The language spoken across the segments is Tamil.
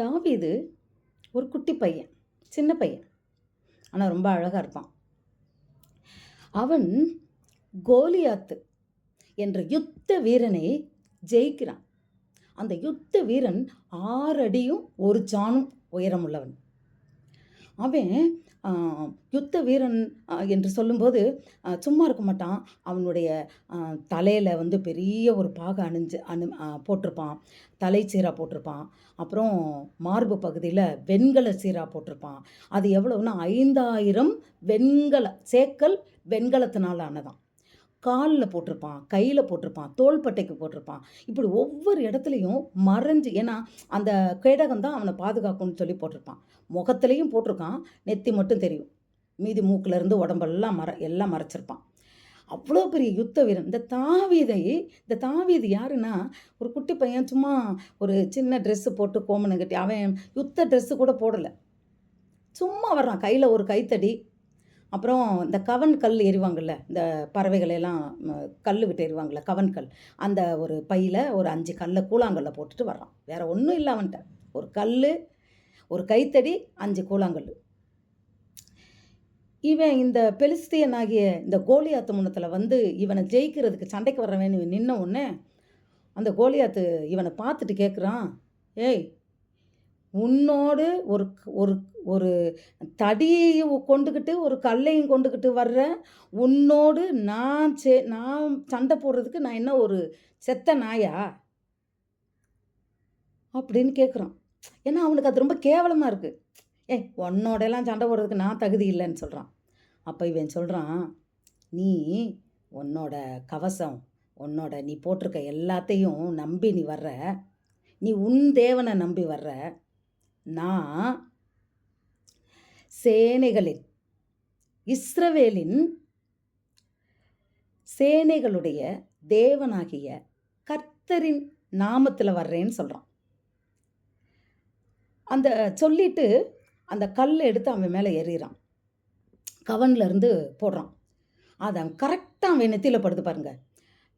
தாவீது ஒரு குட்டி பையன் சின்ன பையன். ஆனால் ரொம்ப அழகாக இருப்பான். அவன் கோலியாத்து என்ற யுத்த வீரனை ஜெயிக்கிறான். அந்த யுத்த வீரன் ஆறு அடியும் ஒரு சாணும் உயரமுள்ளவன். அவன் யுத்த வீரன் என்று சொல்லும்போது சும்மா இருக்க மாட்டான். அவனுடைய தலையில் வந்து பெரிய ஒரு பாகை அணிஞ்சு அணு போட்டிருப்பான். தலை சீரா போட்டிருப்பான். அப்புறம் மார்பு பகுதியில் வெண்கல சீரா போட்டிருப்பான். அது எவ்வளவுன்னா ஐந்தாயிரம் வெண்கல சேக்கல் வெண்கலத்தினால் ஆனதான். காலில் போட்டிருப்பான் கையில் போட்டிருப்பான் தோள்பட்டைக்கு போட்டிருப்பான். இப்படி ஒவ்வொரு இடத்துலையும் மறைஞ்சு ஏன்னா அந்த கேடகம் தான் அவனை பாதுகாக்கும்னு சொல்லி போட்டிருப்பான். முகத்துலேயும் போட்டிருக்கான் நெத்தி மட்டும் தெரியும். மீதி மூக்கிலேருந்து உடம்பெல்லாம் மற எல்லாம் மறைச்சிருப்பான். அவ்வளோ பெரிய யுத்த வீரன். இந்த தாவீதை இந்த தாவீது யாருன்னா ஒரு குட்டி பையன் சும்மா ஒரு சின்ன ட்ரெஸ்ஸு போட்டு கோமனை கட்டி அவன் யுத்த ட்ரெஸ்ஸு கூட போடலை. சும்மா வர்றான். கையில் ஒரு கைத்தடி அப்புறம் இந்த கவன் கல் எறிவாங்கல்ல இந்த பறவைகளெல்லாம் கல் விட்டு எறிவாங்கள்ல கவன் கல். அந்த ஒரு பையில் ஒரு அஞ்சு கல்லை கூழாங்கல்ல போட்டுட்டு வர்றான். வேறு ஒன்றும் இல்லை அவன்கிட்ட. ஒரு கல் ஒரு கைத்தடி அஞ்சு கூழாங்கல். இவன் இந்த பெலிஸ்தியனாகிய இந்த கோலியாத்து முன்னத்தில் வந்து இவனை ஜெயிக்கிறதுக்கு சண்டைக்கு வர்றவன் இவன் நின்ன உடனே அந்த கோலியாத்து இவனை பார்த்துட்டு கேட்குறான் ஏய் உன்னோடு ஒரு ஒரு ஒரு தடியையும் கொண்டுக்கிட்டு ஒரு கல்லையும் கொண்டுக்கிட்டு வர்ற உன்னோடு நான் சே நான் சண்டை போடுறதுக்கு நான் என்ன ஒரு செத்த நாயா? அப்படின்னு கேட்குறான் ஏன்னா அவனுக்கு அது ரொம்ப கேவலமாக இருக்குது ஏய் உன்னோடலாம் சண்டை போடுறதுக்கு நான் தகுதி இல்லைன்னு சொல்கிறான் அப்போ இவன் சொல்கிறான் நீ உன்னோட கவசம் உன்னோட நீ போட்டிருக்க எல்லாத்தையும் நம்பி நீ வர்ற நீ உன் தேவனை நம்பி வர்ற நான் சேனைகளின் இஸ்ரவேலின் சேனைகளுடைய தேவனாகிய கர்த்தரின் நாமத்தில் வர்றேன்னு சொல்கிறான் அந்த சொல்லிட்டு அந்த கல்லை எடுத்து அவன் மேலே எறிகிறான் கவன்லேருந்து போடுறான். அதை அவன் கரெக்டாக அவன் நெத்தியில் படுத்து பாருங்க.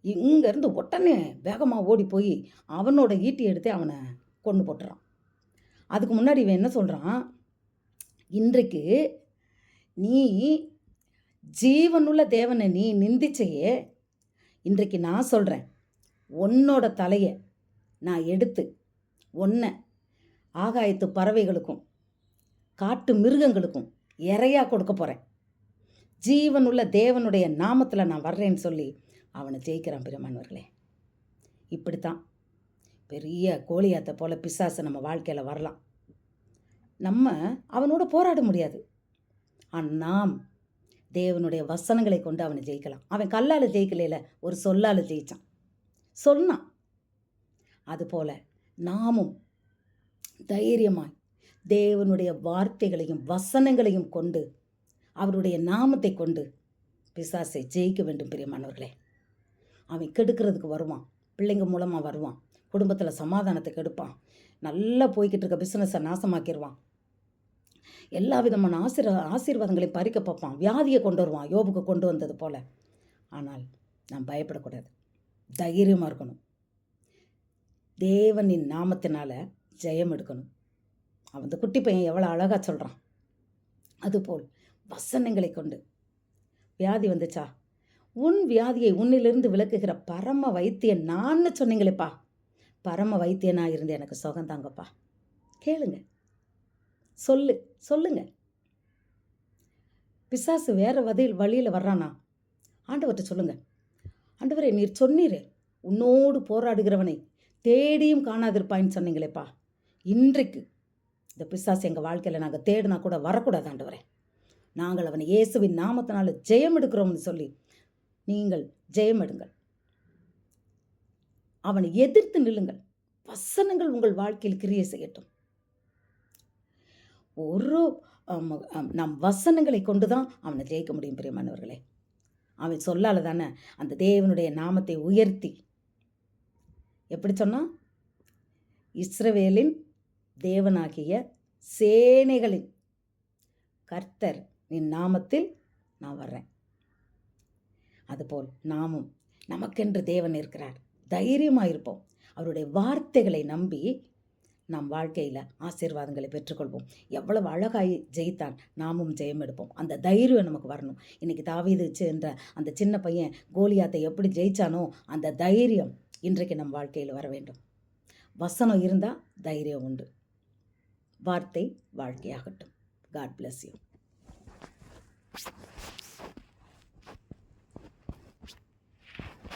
இங்கேருந்து உடனே வேகமாக ஓடி போய் அவனோட ஈட்டி எடுத்து அவனை கொண்டு போட்டுறான். அதுக்கு முன்னாடி இவன் என்ன சொல்கிறான் இன்றைக்கு நீ ஜீவனுள்ள தேவனை நீ நிந்திச்சையே இன்றைக்கு நான் சொல்கிறேன் உன்னோட தலையை நான் எடுத்து ஒன்றை ஆகாயத்து பறவைகளுக்கும் காட்டு மிருகங்களுக்கும் இறையாக கொடுக்க போகிறேன் ஜீவனுள்ள தேவனுடைய நாமத்தில் நான் வர்றேன்னு சொல்லி அவனை ஜெயிக்கிறான் பெருமானவர்களே இப்படித்தான் பெரிய கோழியாத்தை போல பிசாசு நம்ம வாழ்க்கையில் வரலாம். நம்ம அவனோட போராட முடியாது. ஆனால் நாம் தேவனுடைய வசனங்களை கொண்டு அவனை ஜெயிக்கலாம். அவன் கல்லால் ஜெயிக்கலையில ஒரு சொல்லால் ஜெயித்தான் சொன்னான். அதுபோல் நாமும் தைரியமாய் தேவனுடைய வார்த்தைகளையும் வசனங்களையும் கொண்டு அவருடைய நாமத்தை கொண்டு பிசாசை ஜெயிக்க வேண்டும் பிரியமானவர்களே. அவன் கெடுக்கிறதுக்கு வருவான். பிள்ளைங்க மூலமாக வருவான். குடும்பத்தில் சமாதானத்தை கெடுப்பான் நல்லா போய்கிட்டு இருக்க பிஸ்னஸை நாசமாக்கிடுவான் எல்லா விதமான ஆசீர் ஆசீர்வாதங்களையும் பறிக்க பார்ப்பான். வியாதியை கொண்டு வருவான். யோபுக்கு கொண்டு வந்தது போல். ஆனால் நாம் பயப்படக்கூடாது. தைரியமாக இருக்கணும். தேவனின் நாமத்தினால் ஜெயம் எடுக்கணும். அவன் அந்த குட்டி பையன் எவ்வளோ அழகாக சொல்கிறான் அதுபோல் வசனங்களை கொண்டு. வியாதி வந்துச்சா? உன் வியாதியை உன்னிலிருந்து விளக்குகிற பரம வைத்தியன் நான் சொன்னீங்களேப்பா. பரம வைத்தியனா இருந்து எனக்கு சுகந்தாங்கப்பா கேளுங்க. சொல்லு சொல்லுங்க. பிசாசு வேற வதையில் வழியில் வர்றானா? ஆண்டவர்கிட்ட சொல்லுங்க. ஆண்டவரே நீர் சொன்னீரே. உன்னோடு போராடுகிறவனை தேடியும் காணாதிருப்பாயின்னு சொன்னீங்களேப்பா. இன்றைக்கு இந்த பிசாசு எங்கள் வாழ்க்கையில் நாங்கள் தேடினா கூட வரக்கூடாது ஆண்டவரே. நாங்கள் அவனை இயேசுவின் நாமத்தினால ஜெயம் எடுக்கிறோம்னு சொல்லி நீங்கள் ஜெயம் எடுங்கள் அவனை எதிர்த்து நில்லுங்கள். வசனங்கள் உங்கள் வாழ்க்கையில் கிரியை செய்யட்டும். ஒரு நம் வசனங்களை கொண்டு தான் அவனை ஜெயிக்க முடியும் பிரியமானவர்களே அவன் சொல்லால தானே அந்த தேவனுடைய நாமத்தை உயர்த்தி. எப்படி சொன்னான் இஸ்ரவேலின் தேவனாகிய சேனைகளின் கர்த்தர் நின் நாமத்தில் நான் வர்றேன். அதுபோல் நாமும் நமக்கென்று தேவன் இருக்கிறார். தைரியமாக இருப்போம். அவருடைய வார்த்தைகளை நம்பி நம் வாழ்க்கையில் ஆசீர்வாதங்களை பெற்றுக்கொள்வோம். எவ்வளவு அழகாய் ஜெயித்தான். நாமும் ஜெயம் எடுப்போம். அந்த தைரியம் நமக்கு வரணும். இன்றைக்கி தாவீது என்ற அந்த சின்ன பையன் கோலியாத்தை எப்படி ஜெயித்தானோ அந்த தைரியம் இன்றைக்கு நம் வாழ்க்கையில் வர வேண்டும். வசனம் இருந்தால் தைரியம் உண்டு. வார்த்தை வாழ்க்கையாகட்டும். God bless you